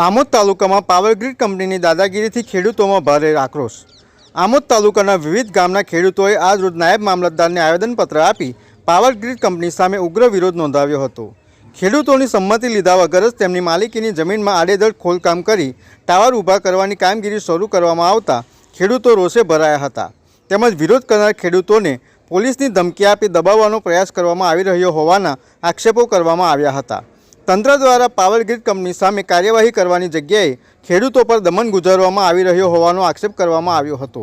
આમોદ તાલુકામાં પાવરગ્રીડ કંપનીની દાદાગીરીથી ખેડૂતોમાં ભારે આક્રોશ. આમોદ તાલુકાના વિવિધ ગામના ખેડૂતોએ આજ રોજ નાયબ મામલતદારને આવેદનપત્ર આપી પાવરગ્રીડ કંપની સામે ઉગ્ર વિરોધ નોંધાવ્યો હતો. ખેડૂતોની સંમતિ લીધા વગર જ તેમની માલિકીની જમીનમાં આડેધડ ખોલકામ કરી ટાવર ઊભા કરવાની કામગીરી શરૂ કરવામાં આવતા ખેડૂતો રોષે ભરાયા હતા. તેમજ વિરોધ કરનાર ખેડૂતોને પોલીસની ધમકી આપી દબાવવાનો પ્રયાસ કરવામાં આવી રહ્યો હોવાના આક્ષેપો કરવામાં આવ્યા હતા. તંત્ર દ્વારા પાવર ગ્રીડ કંપની સામે કાર્યવાહી કરવાની જગ્યાએ ખેડૂતો પર દમન ગુજારવામાં આવી રહ્યો હોવાનો આક્ષેપ કરવામાં આવ્યો હતો.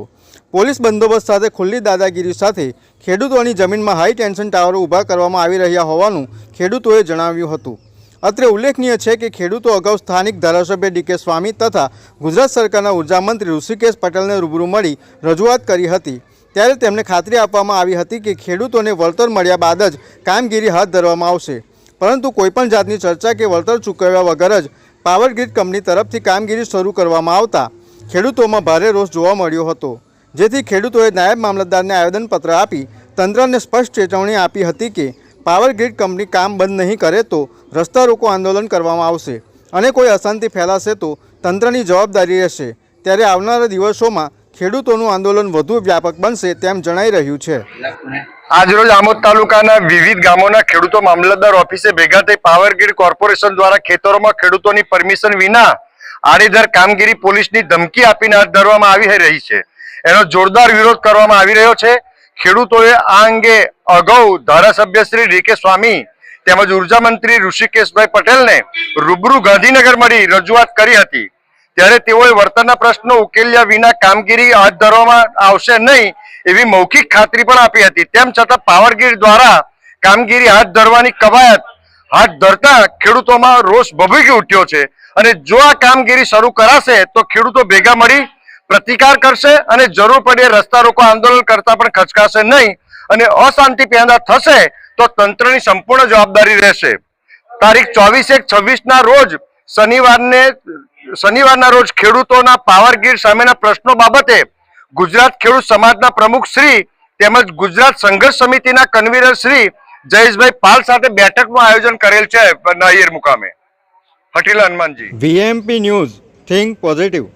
પોલીસ બંદોબસ્ત સાથે ખુલ્લી દાદાગીરી સાથે ખેડૂતોની જમીનમાં હાઈ ટેન્શન ટાવરો ઊભા કરવામાં આવી રહ્યા હોવાનું ખેડૂતોએ જણાવ્યું હતું. અત્રે ઉલ્લેખનીય છે કે ખેડૂતો અગાઉ સ્થાનિક ધારાસભ્ય ડીકે સ્વામી તથા ગુજરાત સરકારના ઊર્જા મંત્રી ઋષિકેશ પટેલને રૂબરૂ મળી રજૂઆત કરી હતી. ત્યારે તેમને ખાતરી આપવામાં આવી હતી કે ખેડૂતોને વળતર મળ્યા બાદ જ કામગીરી હાથ ધરવામાં આવશે. પરંતુ કોઈપણ જાતની ચર્ચા કે વળતર ચૂકવ્યા વગર જ પાવર ગ્રીડ કંપની તરફથી કામગીરી શરૂ કરવામાં આવતા ખેડૂતોમાં ભારે રોષ જોવા મળ્યો હતો. જેથી ખેડૂતોએ નાયબ મામલતદારને આવેદનપત્ર આપી તંત્રને સ્પષ્ટ ચેતવણી આપી હતી કે પાવર ગ્રીડ કંપની કામ બંધ નહીં કરે તો રસ્તા રોકો આંદોલન કરવામાં આવશે અને કોઈ અશાંતિ ફેલાશે તો તંત્રની જવાબદારી રહેશે. ત્યારે આવનારા દિવસોમાં ખેડૂતોનું આંદોલન વધુ વ્યાપક બનશે તેમ જણાઈ રહ્યું છે. આજરોજ આમોદ તાલુકાના વિવિધ ગામોના ખેડૂતો મામલતદાર ઓફિસે ભેગા થઈ પાવર કોર્પોરેશન દ્વારા ખેતરોમાં ખેડૂતોની પરમિશન વિના આડેધર કામગીરી પોલીસની ધમકી આપીને હાથ ધરવામાં આવી રહી છે. એનો જોરદાર વિરોધ કરવામાં આવી રહ્યો છે. ખેડૂતોએ આ અંગે અગાઉ ધારાસભ્ય શ્રી ડી કે સ્વામી તેમજ ઊર્જા મંત્રી ઋષિકેશભાઈ પટેલને રૂબરૂ ગાંધીનગર મળી રજૂઆત કરી હતી. ત્યારે તેઓએ વર્તનના પ્રશ્નો ઉકેલ્યા વિના કામગીરી હાથ ધરવામાં આવશે નહીં એવી મૌખિક ખાતરી પણ આપી હતી. તેમ છતાં પાવરગીર દ્વારા કામગીરી હાથ ધરવાની કવાયત હાથ ધરતા ખેડૂતોમાં રોષ ભભૂકી ઉઠ્યો છે. અને જો આ કામગીરી શરૂ કરાશે તો ખેડૂતો ભેગા મળી પ્રતિકાર કરશે અને જરૂર પડે રસ્તા રોકો આંદોલન કરતા પણ ખચકાશે નહીં અને અશાંતિ પેદા થશે તો તંત્રની સંપૂર્ણ જવાબદારી રહેશે. તારીખ ચોવીસ એક છવ્વીસ ના રોજ શનિવારને શનિવારના રોજ ખેડૂતોના પાવર ગ્રીડ સામેના પ્રશ્નો બાબતે ગુજરાત ખેડૂત સમાજના પ્રમુખ શ્રી તેમજ ગુજરાત સંઘર્ષ સમિતિના કન્વીનર શ્રી જયેશભાઈ પાલ સાથે બેઠકનું આયોજન કરેલ છે નાયર મુકામે. Hatila Hanumanji. VMP news, think positive.